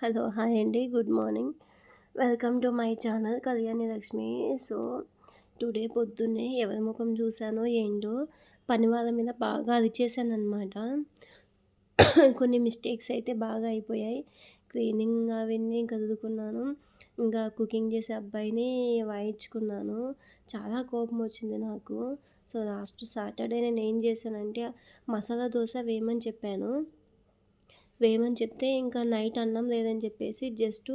Hello hi అండి. Good morning. Welcome to my channel Kalyani Lakshmi. So today పొద్దున్నే ఎవరి ముఖం చూశానో ఏంటో పని వాళ్ళ మీద బాగా అరిచేసాను అనమాట కొన్ని మిస్టేక్స్ అయితే బాగా అయిపోయాయి. క్లీనింగ్ అవన్నీ కదులుకున్నాను ఇంకా కుకింగ్ చేసే అబ్బాయిని వాయించుకున్నాను. చాలా కోపం వచ్చింది నాకు. సో లాస్ట్ సాటర్డే నేను ఏం చేశానంటే మసాలా దోశ వేయమని చెప్పాను. వేయమని చెప్తే ఇంకా నైట్ అన్నం లేదని చెప్పేసి జస్ట్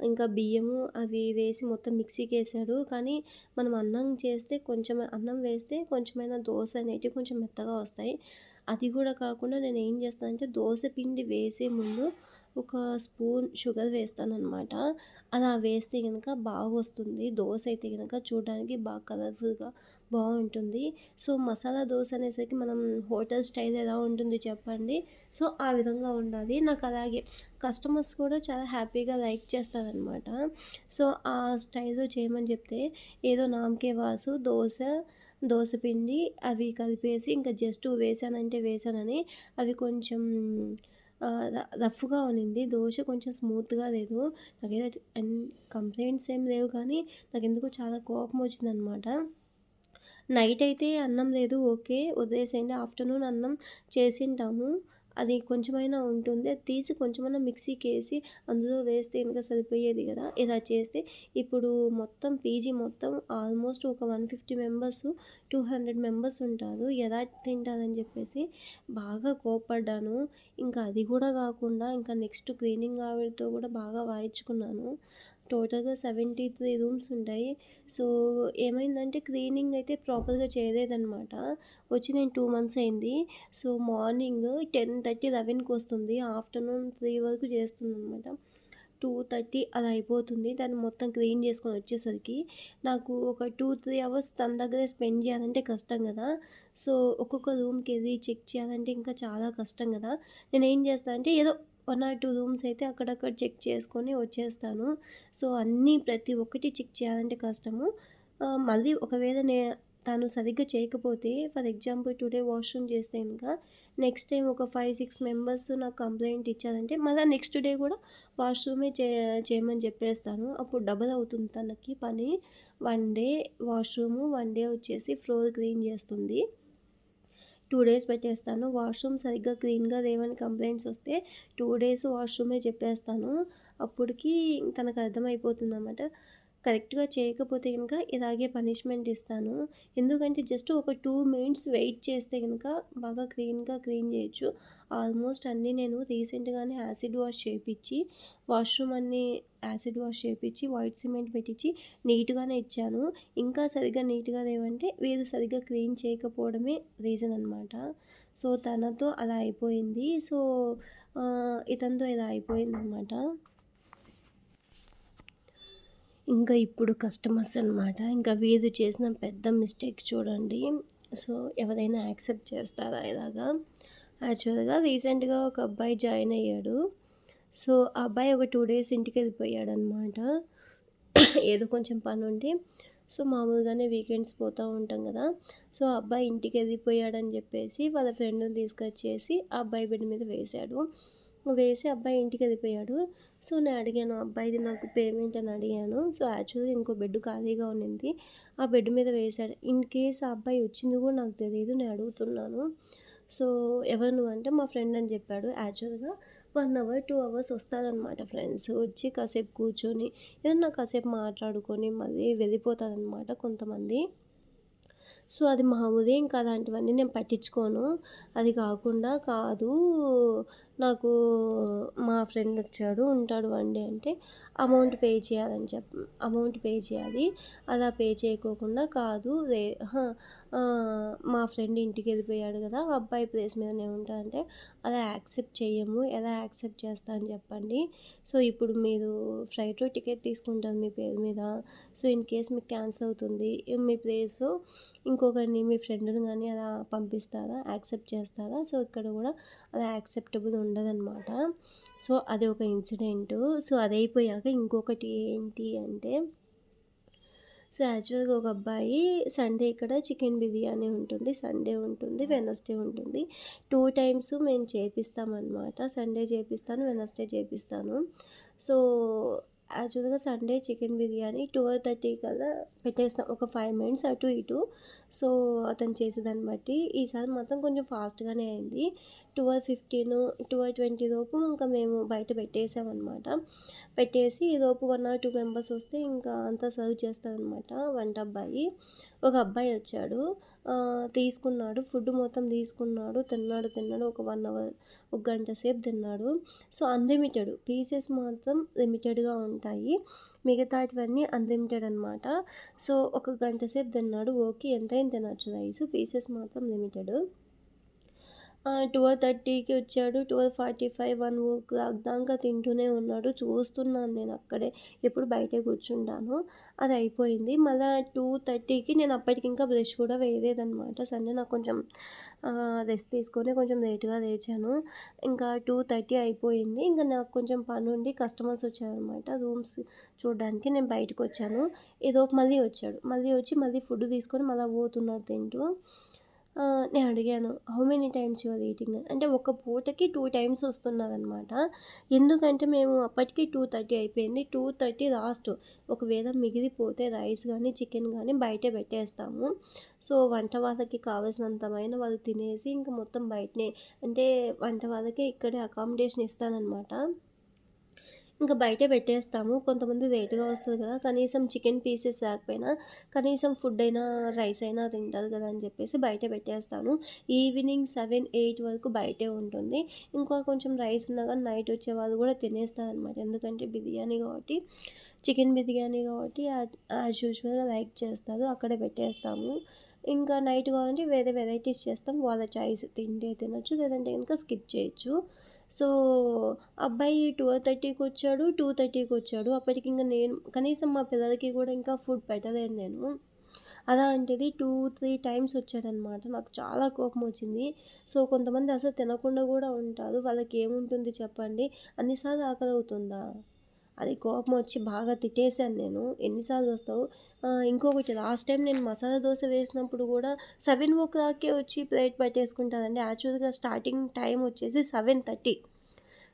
ఇంకా బియ్యము అవి వేసి మొత్తం మిక్సీకి వేసాడు కానీ మనం అన్నం చేస్తే కొంచెం అన్నం వేస్తే కొంచెమైనా దోశ అనేటివి కొంచెం మెత్తగా వస్తాయి. అది కూడా కాకుండా నేను ఏం చేస్తానంటే దోశ పిండి వేసే ముందు ఒక స్పూన్ షుగర్ వేస్తానన్నమాట. అలా వేస్తే కనుక బాగా వస్తుంది దోశ అయితే కనుక చూడడానికి బాగా కలర్ఫుల్గా బాగుంటుంది. సో మసాలా దోశ అనేసరికి మనం హోటల్ స్టైల్ ఎలా ఉంటుంది చెప్పండి. సో ఆ విధంగా ఉండాలి. నాకు అలాగే కస్టమర్స్ కూడా చాలా హ్యాపీగా లైక్ చేస్తారనమాట సో ఆ స్టైల్లో చేయమని చెప్తే ఏదో నామకే వాసు దోశ దోశ పిండి అవి కలిపేసి ఇంకా జస్ట్ వేసానంటే వేసానని అవి కొంచెం రఫ్గా ఉన్నింది. దోశ కొంచెం స్మూత్గా లేదు. నాకైతే కంప్లైంట్స్ ఏం లేవు కానీ నాకు ఎందుకో చాలా కోపం వచ్చిందనమాట నైట్ అయితే అన్నం లేదు ఓకే. వదిలేసేయండి ఆఫ్టర్నూన్ అన్నం చేసింటాము అది కొంచెమైనా ఉంటుంది. అది తీసి కొంచెమైనా మిక్సీకి వేసి అందులో వేస్తే ఇంకా సరిపోయేది కదా. ఇలా చేస్తే ఇప్పుడు మొత్తం పీజీ మొత్తం ఆల్మోస్ట్ ఒక one fifty members two hundred members ఉంటారు. ఎలా తింటారని చెప్పేసి బాగా కోపడ్డాను ఇంకా అది కూడా కాకుండా ఇంకా నెక్స్ట్ క్లీనింగ్ ఆవిడతో కూడా బాగా వాయించుకున్నాను. టోటల్గా సెవెంటీ త్రీ రూమ్స్ ఉంటాయి. సో ఏమైందంటే క్లీనింగ్ అయితే ప్రాపర్గా చేయలేదన్నమాట. వచ్చి నేను టూ మంత్స్ అయింది. సో మార్నింగ్ టెన్ థర్టీ లెవెన్కి వస్తుంది. ఆఫ్టర్నూన్ త్రీ వరకు చేస్తుంది అనమాట టూ థర్టీ అలా అయిపోతుంది. దాన్ని మొత్తం క్లీన్ చేసుకొని వచ్చేసరికి నాకు ఒక టూ త్రీ అవర్స్ తన దగ్గరే స్పెండ్ చేయాలంటే కష్టం కదా. సో ఒక్కొక్క రూమ్కి వెళ్ళి చెక్ చేయాలంటే ఇంకా చాలా కష్టం కదా. నేను ఏం చేస్తాను అంటే ఏదో వన్ ఆర్ టూ రూమ్స్ అయితే అక్కడక్కడ చెక్ చేసుకొని వచ్చేస్తాను. సో అన్నీ ప్రతి ఒక్కటి చెక్ చేయాలంటే కష్టము. మళ్ళీ ఒకవేళ నే తను సరిగ్గా చేయకపోతే ఫర్ ఎగ్జాంపుల్ టుడే వాష్రూమ్ చేస్తే ఇంకా నెక్స్ట్ టైం ఒక ఫైవ్ సిక్స్ మెంబర్స్ నాకు కంప్లైంట్ ఇచ్చారంటే మళ్ళీ నెక్స్ట్ డే కూడా వాష్రూమే చే చేయమని చెప్పేస్తాను. అప్పుడు డబల్ అవుతుంది తనకి పని. One day washroom one day వచ్చేసి ఫ్లోర్ క్లీన్ చేస్తుంది. టూ డేస్ పెట్టేస్తాను. వాష్రూమ్ సరిగ్గా క్లీన్గా లేవని కంప్లైంట్స్ వస్తే టూ డేస్ వాష్రూమే చెప్పేస్తాను. అప్పటికి తనకు అర్థమైపోతుంది అన్నమాట కరెక్ట్గా చేయకపోతే కనుక ఇలాగే పనిష్మెంట్ ఇస్తాను. ఎందుకంటే జస్ట్ ఒక టూ మినిట్స్ వెయిట్ చేస్తే కనుక బాగా క్లీన్గా క్లీన్ చేయొచ్చు. ఆల్మోస్ట్ అన్నీ నేను రీసెంట్గానే యాసిడ్ వాష్ చేయించి వాష్రూమ్ అన్నీ యాసిడ్ వాష్ చేయించి వైట్ సిమెంట్ పెట్టించి నీట్గానే ఇచ్చాను. ఇంకా సరిగ్గా నీట్గా లేవంటే వీరు సరిగ్గా క్లీన్ చేయకపోవడమే రీజన్ అనమాట సో తనతో అలా అయిపోయింది. సో ఇతనితో ఇలా అయిపోయింది అనమాట ఇంకా ఇప్పుడు కస్టమర్స్ అనమాట ఇంకా వీరు చేసిన పెద్ద మిస్టేక్ చూడండి. సో ఎవరైనా యాక్సెప్ట్ చేస్తారా ఇలాగా? యాక్చువల్గా రీసెంట్గా ఒక అబ్బాయి జాయిన్ అయ్యాడు. సో ఆ అబ్బాయి ఒక టూ డేస్ ఇంటికి వెళ్ళిపోయాడు అనమాట ఏదో కొంచెం పని ఉండి. సో మామూలుగానే వీకెండ్స్ పోతూ ఉంటాం కదా. సో అబ్బాయి ఇంటికి వెళ్ళిపోయాడని చెప్పేసి వాళ్ళ ఫ్రెండ్ని తీసుకొచ్చేసి ఆ అబ్బాయి బెడ్ మీద వేశాడు. వేసి అబ్బాయి ఇంటికి వెళ్ళిపోయాడు. సో నేను అడిగాను అబ్బాయిది నాకు పేమెంట్ అని అడిగాను. సో యాక్చువల్గా ఇంకో బెడ్ ఖాళీగా ఉన్నింది. ఆ బెడ్ మీద వేశాడు. ఇన్ కేస్ ఆ అబ్బాయి వచ్చింది కూడా నాకు తెలియదు నేను అడుగుతున్నాను. సో ఎవరు నువ్వు అంటే మా ఫ్రెండ్ అని చెప్పాడు. యాక్చువల్గా వన్ అవర్ టూ అవర్స్ వస్తారనమాట ఫ్రెండ్స్. వచ్చి కాసేపు కూర్చొని ఏదన్నా కాసేపు మాట్లాడుకొని మళ్ళీ వెళ్ళిపోతారనమాట కొంతమంది. సో అది మామూలే ఇంకా అలాంటివన్నీ నేను పట్టించుకోను. అది కాకుండా కాదు నాకు మా ఫ్రెండ్ వచ్చాడు ఉంటాడు వన్ డే అంటే అమౌంట్ పే చేయాలని చెప్ప అమౌంట్ పే చేయాలి. అలా పే చేయకోకుండా కాదు రే మా ఫ్రెండ్ ఇంటికి వెళ్ళిపోయాడు కదా అబ్బాయి ప్లేస్ మీద నేను ఉంటా అంటే అలా యాక్సెప్ట్ చేయము ఎలా యాక్సెప్ట్ చేస్తా అని చెప్పండి. సో ఇప్పుడు మీరు ఫ్లైట్లో టికెట్ తీసుకుంటారు మీ పేరు మీద. సో ఇన్ కేస్ మీకు క్యాన్సిల్ అవుతుంది మీ ప్లేస్ ఇంకొకరిని మీ ఫ్రెండ్ని కానీ అలా పంపిస్తారా యాక్సెప్ట్ చేస్తారా? సో ఇక్కడ కూడా అలా యాక్సెప్టబుల్ ఉండదన్నమాట. సో అది ఒక ఇన్సిడెంట్. సో అది అయిపోయాక ఇంకొకటి ఏంటి అంటే సో, యాక్చువల్‌గా ఒక అబ్బాయి సండే ఇక్కడ చికెన్ బిర్యానీ ఉంటుంది. సండే ఉంటుంది. వెడ్నెస్‌డే ఉంటుంది. 2 టైమ్స్ మేము చేపిస్తామనమాట. సండే చేపిస్తాను. వెడ్నెస్‌డే చేపిస్తాను. సో, యాక్చువల్‌గా సండే చికెన్ బిర్యానీ 12:30 కల్లా పెట్టేస్తాం. ఒక 5 మినిట్స్ అటు ఇటు. సో, అతను చేసేదాన్ని బట్టి ఈసారి మాత్రం కొంచెం ఫాస్ట్‌గానే అయింది. 12:15, 12:20 లోపు ఇంకా మేము బయట పెట్టేసామన్నమాట పెట్టేసి ఈలోపు వన్ ఆర్ టూ మెంబర్స్ వస్తే ఇంకా అంతా సర్వ్ చేస్తారనమాట వంట అబ్బాయి. ఒక అబ్బాయి వచ్చాడు. తీసుకున్నాడు. ఫుడ్ మొత్తం తీసుకున్నాడు. తిన్నాడు, తిన్నాడు. ఒక వన్ అవర్, ఒక గంట సేపు తిన్నాడు. సో, అన్‌లిమిటెడ్ పీసెస్ మాత్రం లిమిటెడ్‌గా ఉంటాయి. మిగతాటివన్నీ అన్‌లిమిటెడ్ అనమాట. సో, ఒక గంట సేపు తిన్నాడు. ఓకే. ఎంతైనా తినచ్చు రైస్. పీసెస్ మాత్రం లిమిటెడ్. ట్వెల్వ్ థర్టీకి వచ్చాడు. 12:45, 1 ఓ క్లాక్ దాకా తింటూనే ఉన్నాడు. చూస్తున్నాను నేను అక్కడే. ఎప్పుడు బయటే కూర్చుంటాను. అది అయిపోయింది. మళ్ళీ టూ థర్టీకి నేను అప్పటికి ఇంకా బ్రష్ కూడా వేయలేదనమాట. సండే నాకు కొంచెం రెస్ట్ తీసుకొని కొంచెం లేట్‌గా లేచాను. ఇంకా 2:30 అయిపోయింది. ఇంకా నాకు కొంచెం పని ఉండి కస్టమర్స్ వచ్చారనమాట. రూమ్స్ చూడడానికి నేను బయటకొచ్చాను. ఏదో మళ్ళీ వచ్చాడు. మళ్ళీ వచ్చి మళ్ళీ ఫుడ్ తీసుకొని మళ్ళీ పోతున్నాడు తింటూ. నేను అడిగాను. How many times your eating అంటే ఒక పూటకి టూ టైమ్స్ వస్తున్నదనమాట ఎందుకంటే మేము అప్పటికి 2:30 అయిపోయింది. 2:30 లాస్ట్. ఒకవేళ మిగిలిపోతే రైస్ కానీ చికెన్ కానీ బయటే పెట్టేస్తాము. సో, వంట వాళ్ళకి కావాల్సినంతమైన వాళ్ళు తినేసి ఇంకా మొత్తం బయటనే అంటే వంట వాళ్ళకే ఇక్కడే అకామిడేషన్ ఇస్తాననమాట. ఇంకా బయటే పెట్టేస్తాము. కొంతమంది లేట్‌గా వస్తుంది కదా! కనీసం చికెన్ పీసెస్ లేకపోయినా కనీసం ఫుడ్ అయినా, రైస్ అయినా తింటారు కదా! అని చెప్పేసి బయట పెట్టేస్తాను. ఈవినింగ్ 7, 8 వరకు బయటే ఉంటుంది. ఇంకా కొంచెం రైస్ ఉన్నా కానీ నైట్ వచ్చేవాళ్ళు కూడా తినేస్తారనమాట. ఎందుకంటే బిర్యానీ కాబట్టి చికెన్ బిర్యానీ కాబట్టి యాజ్ యూజువల్‌గా లైక్ చేస్తారు. అక్కడే పెట్టేస్తాము. ఇంకా నైట్ కావాలంటే వేరే వెరైటీస్ చేస్తాం. వాళ్ళ చాయిస్ తింటే తినొచ్చు. లేదంటే కనుక స్కిప్ చేయొచ్చు. సో, అబ్బాయి 12:30కి వచ్చాడు. 2:30కి వచ్చాడు. అప్పటికి ఇంకా నేను కనీసం మా పిల్లలకి కూడా ఇంకా ఫుడ్ పెట్టలేదు నేను. అలాంటిది 2, 3 టైమ్స్ వచ్చాడనమాట. నాకు చాలా కోపం వచ్చింది. సో, కొంతమంది అసలు తినకుండా కూడా ఉంటారు. వాళ్ళకి ఏముంటుంది చెప్పండి. అన్ని ఆకలి అవుతుందా అది కోపం వచ్చి బాగా తిట్టేసాను నేను. ఎన్నిసార్లు వస్తావు? ఇంకొకటి లాస్ట్ టైం నేను మసాలా దోశ వేసినప్పుడు కూడా సెవెన్ ఓ క్లాక్‌కే వచ్చి ప్లేట్ పట్టేసుకుంటానండి యాక్చువల్‌గా స్టార్టింగ్ టైం వచ్చేసి 7:30.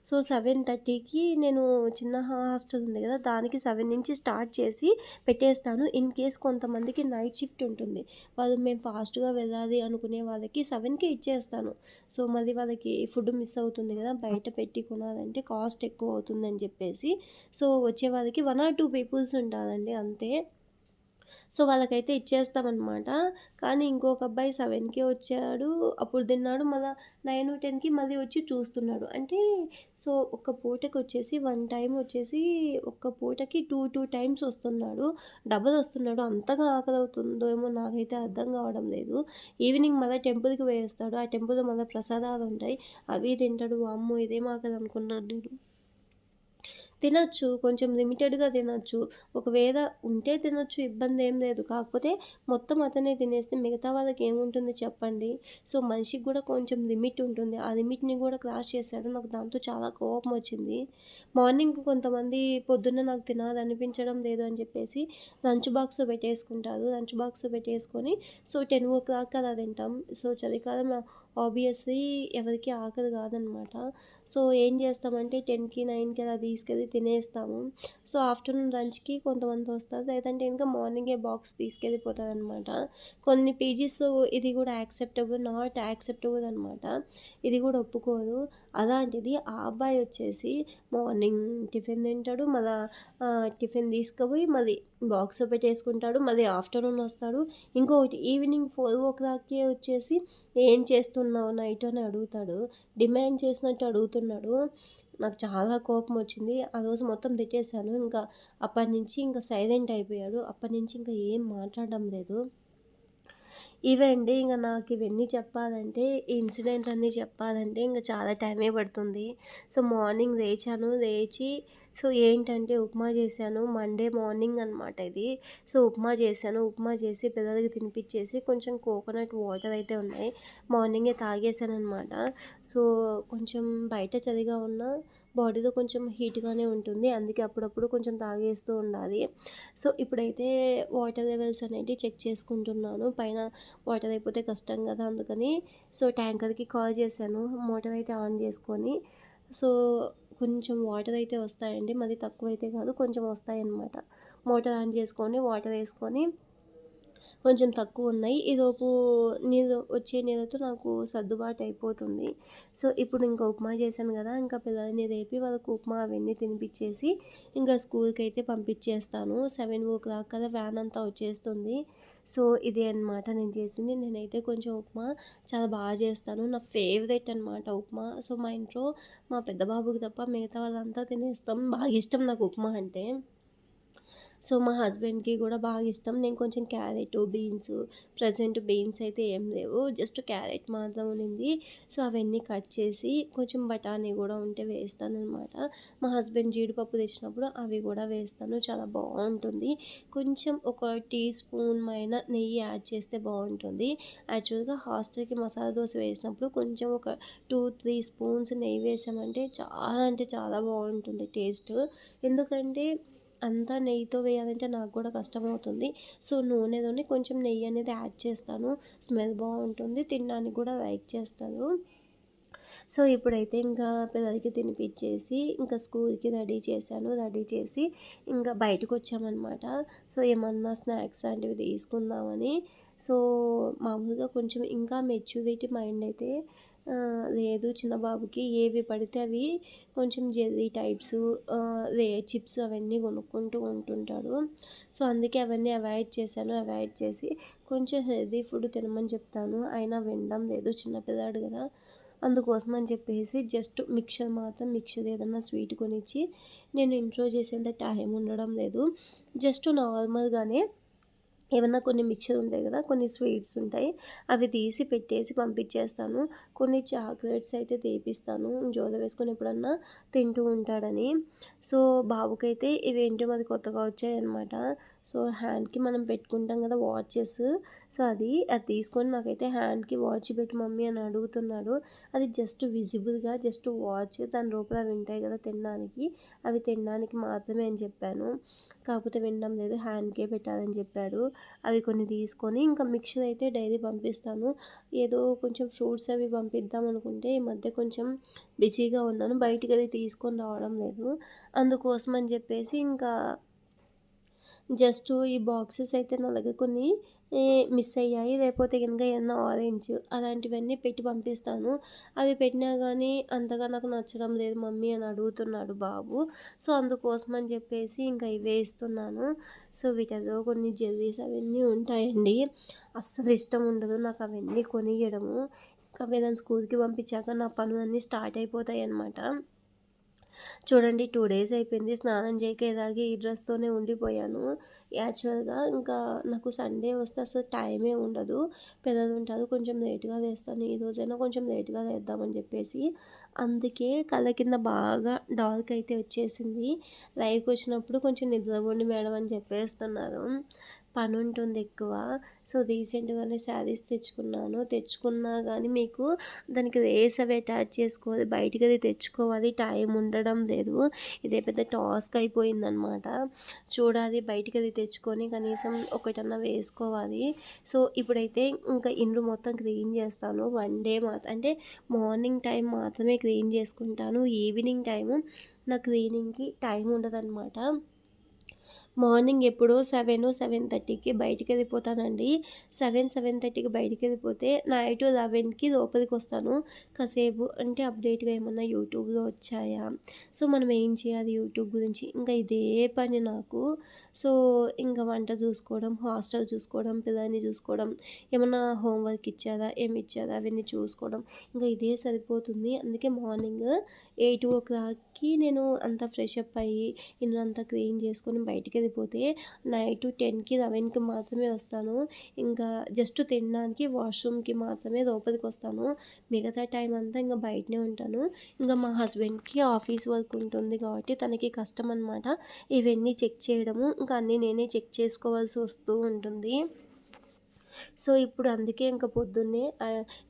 సో, 7:30కి నేను చిన్న హాస్టల్ ఉంది కదా! దానికి సెవెన్ నుంచి స్టార్ట్ చేసి పెట్టేస్తాను. ఇన్ కేస్ కొంతమందికి నైట్ షిఫ్ట్ ఉంటుంది. వాళ్ళు మేము ఫాస్ట్‌గా వెళ్ళాలి అనుకునే వాళ్ళకి సెవెన్కి ఇచ్చేస్తాను. సో, మళ్ళీ వాళ్ళకి ఫుడ్ మిస్ అవుతుంది కదా! బయట పెట్టి కొనాలంటే కాస్ట్ ఎక్కువ అవుతుందని చెప్పేసి. సో, వచ్చే వాళ్ళకి వన్ ఆర్ టూ పీపుల్స్ ఉంటారండి అంతే. సో, వాళ్ళకైతే ఇచ్చేస్తామనమాట. కానీ ఇంకొక అబ్బాయి 7కే వచ్చాడు. అప్పుడు తిన్నాడు. మళ్ళీ నైన్ టెన్కి మళ్ళీ వచ్చి చూస్తున్నాడు. అంటే సో, ఒక పూటకొచ్చేసి 1 టైమ్ వచ్చేసి ఒక్క పూటకి 2, 2 టైమ్స్ వస్తున్నాడు. డబల్ వస్తున్నాడు. అంతగా ఆకలి అవుతుందో ఏమో నాకైతే అర్థం కావడం లేదు. ఈవినింగ్ మళ్ళీ టెంపుల్‌కి వేస్తాడు ఆ టెంపుల్‌లో ప్రసాదాలు ఉంటాయి అవి తింటాడు. వామ్మో! ఇదేం ఆకలి అనుకున్నాను నేను. తినొచ్చు. కొంచెం లిమిటెడ్‌గా తినొచ్చు. ఒకవేళ ఉంటే తినొచ్చు. ఏం లేదు. కాకపోతే మొత్తం అతనే తినేస్తే మిగతా వాళ్ళకి ఏముంటుంది చెప్పండి. సో, మనిషికి కూడా కొంచెం లిమిట్ ఉంటుంది. ఆ లిమిట్‌ని కూడా క్రాస్ చేశాడు. నాకు దాంతో చాలా కోపం వచ్చింది. మార్నింగ్ కొంతమంది పొద్దున్న నాకు తినాలనిపించడం లేదు అని చెప్పేసి లంచ్ బాక్స్ పెట్టేసుకుంటారు. లంచ్ బాక్స్ పెట్టేసుకొని సో, 10 ఓ క్లాక్ అలా తింటాం. సో, చలికాలం ఆబ్వియస్లీ ఎవరికీ ఆకలి కాదనమాట. సో, ఏం చేస్తామంటే 10కి, 9కి అలా తీసుకెళ్ళి తినేస్తాము. సో, ఆఫ్టర్‌నూన్ లంచ్‌కి కొంతమంది వస్తారు. లేదంటే ఇంకా మార్నింగే బాక్స్ తీసుకెళ్ళిపోతారనమాట. కొన్ని పీజీస్‌లో ఇది కూడా యాక్సెప్టబుల్. నాట్ యాక్సెప్టబుల్ అనమాట. ఇది కూడా ఒప్పుకోరు. అలాంటిది ఆ అబ్బాయి వచ్చేసి మార్నింగ్ టిఫిన్ తింటాడు. మళ్ళీ టిఫిన్ తీసుకుపోయి మళ్ళీ బాక్స్ పెట్టేసుకుంటాడు. మళ్ళీ ఆఫ్టర్‌నూన్ వస్తాడు. ఇంకొకటి ఈవినింగ్ ఫోర్ ఓ క్లాక్‌కే వచ్చేసి ఏం చేస్తున్నావు నైట్ అని అడుగుతాడు. డిమాండ్ చేసినట్టు అడుగుతున్నాడు. నాకు చాలా కోపం వచ్చింది. ఆ రోజు మొత్తం తిట్టేశాను ఇంకా అప్పటినుంచి ఇంకా సైలెంట్ అయిపోయాడు. అప్పటినుంచి ఇంకా ఏం మాట్లాడడం లేదు. ఇవే అండి. నాకు ఇవన్నీ చెప్పాలంటే ఈ ఇన్సిడెంట్ అన్నీ చెప్పాలంటే ఇంకా చాలా టైమే పడుతుంది. సో, మార్నింగ్ లేచాను. లేచి సో, ఏంటంటే ఉప్మా చేశాను. మండే మార్నింగ్ అనమాట ఇది. సో, ఉప్మా చేశాను. ఉప్మా చేసి పిల్లలకి తినిపించేసి కొంచెం కోకోనట్ వాటర్ అయితే ఉన్నాయి. మార్నింగే తాగేసాననమాట. సో, కొంచెం బయట చలిగా ఉన్నా బాడీలో కొంచెం హీట్‌గానే ఉంటుంది. అందుకే అప్పుడప్పుడు కొంచెం తాగేస్తూ ఉండాలి. సో, ఇప్పుడైతే వాటర్ లెవెల్స్ అనేటివి చెక్ చేసుకుంటున్నాను. పైన వాటర్ అయిపోతే కష్టం కదా! అందుకని సో, ట్యాంకర్‌కి కాల్ చేశాను. మోటర్ అయితే ఆన్ చేసుకొని సో, కొంచెం వాటర్ అయితే వస్తాయండి. మరీ తక్కువైతే కాదు కొంచెం వస్తాయన్నమాట. మోటార్ ఆన్ చేసుకొని వాటర్ వేసుకొని కొంచెం తక్కువ ఉన్నాయి ఇదోపు నీరు వచ్చే నీళ్ళతో నాకు సర్దుబాటు అయిపోతుంది. సో, ఇప్పుడు ఇంకా ఉప్మా చేశాను కదా ఇంకా పిల్లల్ని రేపి వాళ్ళకు ఉప్మా అవన్నీ తినిపించేసి ఇంకా స్కూల్కి అయితే పంపించేస్తాను. సెవెన్ ఓ క్లాక్ కదా వ్యాన్ అంతా వచ్చేస్తుంది. సో, ఇదే అనమాట నేను చేసింది. నేనైతే కొంచెం ఉప్మా చాలా బాగా చేస్తాను. నా ఫేవరెట్ అనమాట ఉప్మా. సో, మా ఇంట్లో మా పెద్ద బాబుకి తప్ప మిగతా వాళ్ళంతా తినేస్తాం. బాగా ఇష్టం నాకు ఉప్మా అంటే. సో, మా హస్బెండ్‌కి కూడా బాగా ఇష్టం. నేను కొంచెం క్యారెట్, బీన్స్ ప్రెజెంట్ బీన్స్ అయితే ఏం లేవు. జస్ట్ క్యారెట్ మాత్రం ఉన్నింది సో, అవన్నీ కట్ చేసి కొంచెం బఠానీ కూడా ఉంటే వేస్తానమాట మా హస్బెండ్ జీడిపప్పు తెచ్చినప్పుడు అవి కూడా వేస్తాను. చాలా బాగుంటుంది కొంచెం ఒక టీ స్పూన్ పైన నెయ్యి యాడ్ చేస్తే బాగుంటుంది యాక్చువల్‌గా హాస్టల్‌కి మసాలా దోశ వేసినప్పుడు కొంచెం ఒక 2, 3 స్పూన్స్ నెయ్యి వేసామంటే చాలా అంటే చాలా బాగుంటుంది టేస్ట్. ఎందుకంటే అంతా నెయ్యితో వేయాలంటే నాకు కూడా కష్టమవుతుంది. సో, నూనెలోనే కొంచెం నెయ్యి అనేది యాడ్ చేస్తాను. స్మెల్ బాగుంటుంది తినడానికి కూడా లైక్ చేస్తారు. సో, ఇప్పుడైతే ఇంకా పిల్లలకి తినిపించేసి ఇంకా స్కూల్‌కి రెడీ చేశాను. రెడీ చేసి ఇంకా బయటకొచ్చామనమాట. సో, ఏమన్నా స్నాక్స్ లాంటివి తీసుకుందామని. సో, మామూలుగా కొంచెం ఇంకా మెచ్యూరిటీ మైండ్ అయితే లేదు చిన్న బాబుకి. ఏవి పడితే అవి కొంచెం జెల్లీ టైప్స్ ఆహ్, చిప్స్ అవన్నీ కొనుక్కుంటూ ఉంటుంటాడు. సో, అందుకే అవన్నీ అవాయిడ్ చేశాను. అవాయిడ్ చేసి కొంచెం హెల్తీ ఫుడ్ తినమని చెప్తాను. అయినా వినడం లేదు. చిన్నపిల్లాడు కదా! అందుకోసం అని చెప్పేసి జస్ట్ మిక్చర్ మాత్రం మిక్చర్ ఏదన్నా స్వీట్ కొనిచ్చి నేను ఇంట్లో చేసేంత టైం ఉండడం లేదు. జస్ట్ నార్మల్‌గానే ఏమన్నా కొన్ని మిక్చర్ ఉంటాయి కదా! కొన్ని స్వీట్స్ ఉంటాయి. అవి తీసి పెట్టేసి పంపించేస్తాను. కొన్ని చాక్లెట్స్ అయితే తీపిస్తాను. జోద వేసుకొని ఎప్పుడన్నా తింటూ ఉంటాడని. సో, బాబుకైతే ఇవేంటో మరి కొత్తగా వచ్చాయన్నమాట. సో, హ్యాండ్‌కి మనం పెట్టుకుంటాం కదా! వాచెస్. సో, అది అది తీసుకొని నాకైతే హ్యాండ్‌కి వాచ్ పెట్టి మమ్మీ అని అడుగుతున్నాడు. అది జస్ట్ విజిబుల్‌గా జస్ట్ వాచ్ దాని లోపల అవి ఉంటాయి కదా! తినడానికి. అవి తినడానికి మాత్రమే అని చెప్పాను. కాకపోతే వినడం లేదు. హ్యాండ్‌కే పెట్టాలని చెప్పాడు. అవి కొన్ని తీసుకొని ఇంకా మిక్చర్ అయితే డైలీ పంపిస్తాను. ఏదో కొంచెం ఫ్రూట్స్ అవి పంపిద్దాం అనుకుంటే ఈ మధ్య కొంచెం బిజీగా ఉన్నాను. బయటికెళ్ళి తీసుకొని రావడం లేదు. అందుకోసం అని చెప్పేసి ఇంకా జస్ట్ ఈ బాక్సెస్ అయితే నా దగ్గర కొన్ని మిస్ అయ్యాయి. లేకపోతే కనుక ఏమన్నా ఆరెంజ్ అలాంటివన్నీ పెట్టి పంపిస్తాను. అవి పెట్టినా కానీ అంతగా నాకు నచ్చడం లేదు మమ్మీ అని అడుగుతున్నాడు బాబు. సో, అందుకోసం అని చెప్పేసి ఇంకా ఇవే ఇస్తున్నాను. సో, వీటిలో కొన్ని జెల్లీస్ అవన్నీ ఉంటాయండి. అస్సలు ఇష్టం ఉండదు నాకు అవన్నీ కొనియడము. ఇంకా వీళ్ళని స్కూల్‌కి పంపించాక నా పనులన్నీ స్టార్ట్ అయిపోతాయి అన్నమాట చూడండి టూ డేస్ అయిపోయింది. స్నానం చేయక ఇలాగే ఈ డ్రెస్‌తోనే ఉండిపోయాను. యాక్చువల్‌గా ఇంకా నాకు సండే వస్తే అసలు టైమే ఉండదు. పిల్లలు ఉంటారు. కొంచెం లేట్‌గా లేస్తాను. రోజైనా కొంచెం లేట్‌గా లేద్దామని చెప్పేసి. అందుకే కళ్ళ కింద బాగా డార్క్ అయితే వచ్చేసింది. లైక్ వచ్చినప్పుడు కొంచెం నిద్రపోండి మేడం అని చెప్పేస్తున్నారు. పని ఉంటుంది ఎక్కువ. సో, రీసెంట్‌గానే శారీస్ తెచ్చుకున్నాను. తెచ్చుకున్నా కానీ మీకు దానికి రేస్ అవి అటాచ్ చేసుకోవాలి. బయటికెళ్ళి తెచ్చుకోవాలి. టైం ఉండడం లేదు. ఇదే పెద్ద టాస్క్ అయిపోయిందనమాట. చూడాలి బయటికెళ్ళి తెచ్చుకొని కనీసం ఒకటన్నా వేసుకోవాలి. సో, ఇప్పుడైతే ఇంకా ఇండ్లు మొత్తం క్లీన్ చేస్తాను. వన్ డే మాత్రం అంటే మార్నింగ్ టైం మాత్రమే క్లీన్ చేసుకుంటాను. ఈవినింగ్ టైము నా క్లీనింగ్‌కి టైం ఉండదనమాట. మార్నింగ్ ఎప్పుడో సెవెన్ సెవెన్ థర్టీకి బయటికి వెళ్ళిపోతానండి సెవెన్ సెవెన్ థర్టీకి బయటికి వెళ్ళిపోతే నైట్ అవెన్కి లోపలికి వస్తాను కాసేపు అంటే అప్డేట్‌గా ఏమన్నా యూట్యూబ్‌లో వచ్చాయా? సో, మనం ఏం చేయాలి యూట్యూబ్ గురించి ఇంకా ఇదే పని నాకు. సో, ఇంకా వంట చూసుకోవడం, హాస్టల్ చూసుకోవడం, పిల్లల్ని చూసుకోవడం, ఏమన్నా హోంవర్క్ ఇచ్చారా? ఏమి ఇచ్చారా? అవన్నీ చూసుకోవడం. ఇంకా ఇదే సరిపోతుంది. అందుకే మార్నింగ్ 8:00కి నేను అంతా ఫ్రెష్ అప్ అయ్యి ఇల్లంతా క్లీన్ చేసుకొని పోతే నైట్ 10కి, 11కి మాత్రమే వస్తాను. ఇంకా జస్ట్ తినడానికి వాష్‌రూమ్‌కి మాత్రమే లోపలికి వస్తాను మిగతా టైం అంతా ఇంకా బయటనే ఉంటాను. ఇంకా మా హస్బెండ్‌కి ఆఫీస్ వర్క్ ఉంటుంది కాబట్టి తనకి కష్టం అనమాట. ఇవన్నీ చెక్ చేయడము. ఇంకా అన్నీ నేనే చెక్ చేసుకోవాల్సి వస్తూ ఉంటుంది. సో ఇప్పుడు అందుకే ఇంకా పొద్దున్నే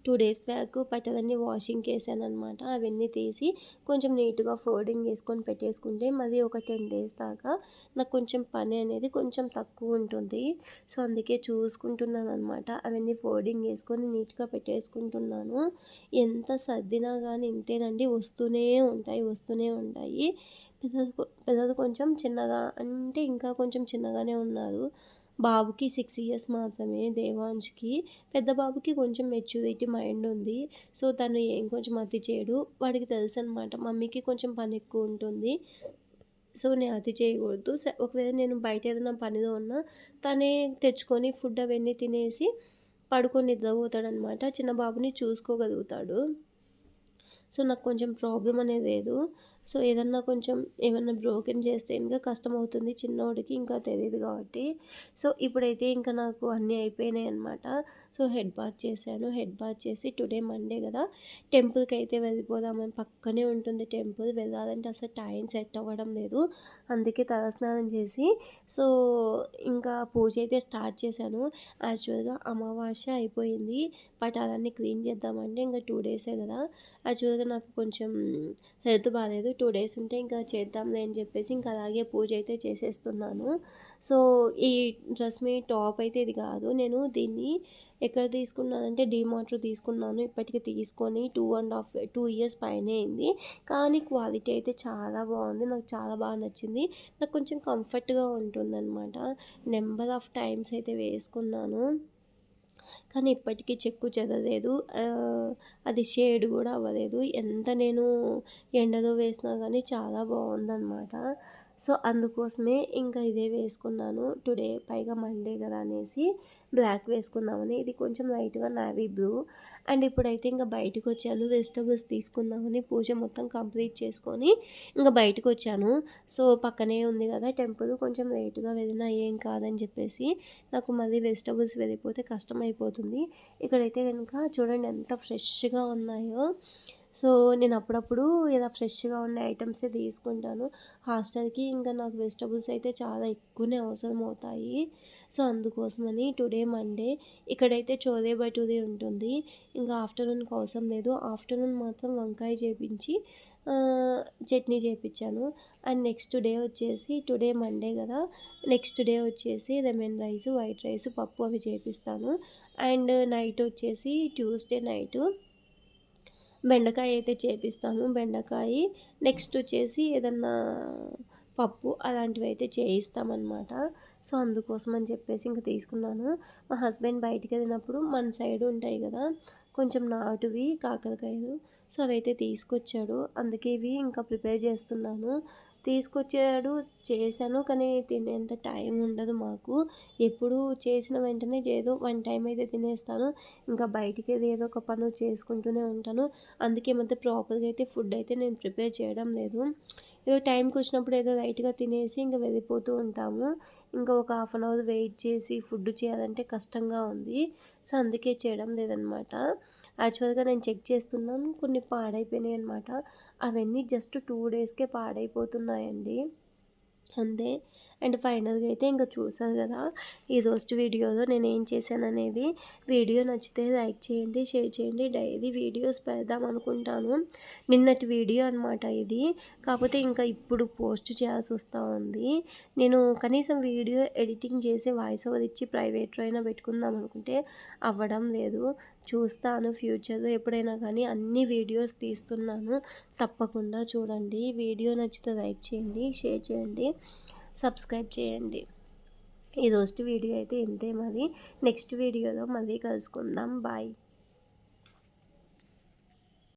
టూ డేస్ బ్యాక్ పట్టదన్నీ వాషింగ్కి వేసాను అనమాట అవన్నీ తీసి కొంచెం నీట్గా ఫోల్డింగ్ వేసుకొని పెట్టేసుకుంటే మరి ఒక టెన్ డేస్ దాకా నాకు కొంచెం పని అనేది కొంచెం తక్కువ ఉంటుంది. సో అందుకే చూసుకుంటున్నాను అనమాట అవన్నీ ఫోల్డింగ్ వేసుకొని నీట్గా పెట్టేసుకుంటున్నాను. ఎంత సర్దినా కానీ ఇంతేనండి వస్తూనే ఉంటాయి వస్తూనే ఉంటాయి. పెద్దది పెద్దది కొంచెం చిన్నగా అంటే ఇంకా కొంచెం చిన్నగానే ఉన్నారు. బాబుకి సిక్స్ ఇయర్స్ మాత్రమే దేవాంష్కి పెద్ద బాబుకి కొంచెం మెచ్యూరిటీ మైండ్ ఉంది. సో తను ఏం కొంచెం అతి చేయడు. వాడికి తెలుసు అనమాట మమ్మీకి కొంచెం పని ఎక్కువ ఉంటుంది. సో నేను అతి చేయకూడదు. ఒకవేళ నేను బయట ఏదైనా పనిలో ఉన్నా తనే తెచ్చుకొని ఫుడ్ అవన్నీ తినేసి పడుకొని నిద్రపోతాడనమాట చిన్న బాబుని చూసుకోగలుగుతాడు. సో నాకు కొంచెం ప్రాబ్లం అనేది లేదు. సో ఏదన్నా కొంచెం ఏమన్నా బ్రోకెన్ చేస్తే ఇంకా కష్టం అవుతుంది చిన్నోడికి ఇంకా తెలియదు కాబట్టి. సో ఇప్పుడైతే ఇంకా నాకు అన్నీ అయిపోయినాయి అనమాట సో హెడ్ బాత్ చేశాను. హెడ్ బాత్ చేసి టుడే మండే కదా టెంపుల్కి అయితే వెళ్ళిపోదామని పక్కనే ఉంటుంది టెంపుల్. వెళ్ళాలంటే అసలు టైం సెట్ అవ్వడం లేదు. అందుకే తలస్నానం చేసి సో ఇంకా పూజ అయితే స్టార్ట్ చేశాను. యాక్చువల్గా అమావాస్య అయిపోయింది. పటాలన్నీ క్లీన్ చేద్దామంటే ఇంకా టూ డేసే కదా. యాక్చువల్గా నాకు కొంచెం హెల్త్ బాగాలేదు టూ డేస్ ఉంటే ఇంకా చేద్దాంలే అని చెప్పేసి ఇంకా అలాగే పూజ అయితే చేసేస్తున్నాను. సో ఈ డ్రెస్ మీ టాప్ అయితే ఇది కాదు. నేను దీన్ని ఎక్కడ తీసుకున్నానంటే డీమార్ట్లో తీసుకున్నాను. ఇప్పటికి తీసుకొని two and half two years పైనే అయింది. కానీ క్వాలిటీ అయితే చాలా బాగుంది. నాకు చాలా బాగా నచ్చింది. నాకు కొంచెం కంఫర్ట్గా ఉంటుందన్నమాట. నెంబర్ ఆఫ్ టైమ్స్ అయితే వేసుకున్నాను. కానీ ఇప్పటికీ చెక్కు చెదలేదు అది షేడ్ కూడా అవ్వలేదు. ఎంత నేను ఎండలో వేసినా కానీ చాలా బాగుందన్నమాట. సో అందుకోసమే ఇంకా ఇదే వేసుకున్నాను. టుడే పైగా మండే కదా అనేసి బ్లాక్ వేసుకుందామని. ఇది కొంచెం లైట్గా నావీ బ్లూ. అండ్ ఇప్పుడైతే ఇంకా బయటకు వచ్చాను వెజిటబుల్స్ తీసుకుందామని పూజ మొత్తం కంప్లీట్ చేసుకొని ఇంకా బయటకు వచ్చాను సో పక్కనే ఉంది కదా టెంపుల్. కొంచెం లేటుగా వెళ్ళినా ఏం కాదని చెప్పేసి నాకు మళ్ళీ వెజిటబుల్స్ వెళ్ళిపోతే కష్టం అయిపోతుంది ఇక్కడైతే కనుక చూడండి ఎంత ఫ్రెష్గా ఉన్నాయో. సో నేను అప్పుడప్పుడు ఇలా ఫ్రెష్గా ఉన్న ఐటమ్సే తీసుకుంటాను. హాస్టల్కి ఇంకా నాకు వెజిటబుల్స్ అయితే చాలా ఎక్కువనే అవసరం అవుతాయి సో అందుకోసమని టుడే మండే ఇక్కడైతే చోదే బటూరి ఉంటుంది. ఇంకా ఆఫ్టర్నూన్కి అవసరం లేదు. ఆఫ్టర్నూన్ మాత్రం వంకాయ చేపించి చట్నీ చేపించాను. అండ్ నెక్స్ట్ డే వచ్చేసి టుడే మండే కదా నెక్స్ట్ డే వచ్చేసి లెమన్ రైస్ వైట్ రైస్ పప్పు అవి చేపిస్తాను. అండ్ నైట్ వచ్చేసి ట్యూస్డే నైటు బెండకాయ అయితే చేపిస్తాను బెండకాయ నెక్స్ట్ వచ్చేసి ఏదన్నా పప్పు అలాంటివి అయితే చేయిస్తామన్నమాట. సో అందుకోసం అని చెప్పేసి ఇంకా తీసుకున్నాను. మా హస్బెండ్ బయటికి వెళ్ళినప్పుడు మన సైడ్ ఉంటాయి కదా కొంచెం నాటువి కాకరకాయలు. సో అవైతే తీసుకొచ్చాడు. అందుకే ఇవి ఇంకా ప్రిపేర్ చేస్తున్నాను. తీసుకొచ్చాడు. చేశాను కానీ తినేంత టైం ఉండదు మాకు. ఎప్పుడు చేసిన వెంటనే ఏదో వన్ టైం అయితే తినేస్తాను. ఇంకా బయటికి ఏదో ఒక పను చేసుకుంటూనే ఉంటాను. అందుకే మధ్య ప్రాపర్గా అయితే ఫుడ్ అయితే నేను ప్రిపేర్ చేయడం లేదు. ఏదో టైంకి వచ్చినప్పుడు ఏదో లైట్గా తినేసి ఇంకా వెళ్ళిపోతూ ఉంటాము. ఇంకా ఒక హాఫ్ అన్ అవర్ వెయిట్ చేసి ఫుడ్ చేయాలంటే కష్టంగా ఉంది. సో అందుకే చేయడం లేదనమాట. యాక్చువల్గా నేను చెక్ చేస్తున్నాను. కొన్ని పాడైపోయినాయి అనమాట అవన్నీ జస్ట్ టూ డేస్కే పాడైపోతున్నాయండి. అంతే. అండ్ ఫైనల్గా అయితే ఇంకా చూసారు కదా ఈ రోజు వీడియోలో నేను ఏం చేశాను అనేది. వీడియో నచ్చితే లైక్ చేయండి షేర్ చేయండి. డైలీ వీడియోస్ పెడదాం అనుకుంటాను. నిన్నటి వీడియో అనమాట ఇది. కాకపోతే ఇంకా ఇప్పుడు పోస్ట్ చేయాల్సి వస్తూ ఉంది. నేను కనీసం వీడియో ఎడిటింగ్ చేసి వాయిస్ ఓవర్ ఇచ్చి ప్రైవేట్లో అయినా పెట్టుకుందాం అనుకుంటే అవ్వడం లేదు. చూస్తాను ఫ్యూచర్లో. ఎప్పుడైనా కానీ అన్ని వీడియోస్ తీస్తున్నాను. తప్పకుండా చూడండి. వీడియో నచ్చితే లైక్ చేయండి షేర్ చేయండి సబ్స్క్రైబ్ చేయండి. ఈ రోజు వీడియో అయితే ఇంతే మరి. నెక్స్ట్ వీడియోలో మళ్ళీ కలుసుకుందాం. బాయ్.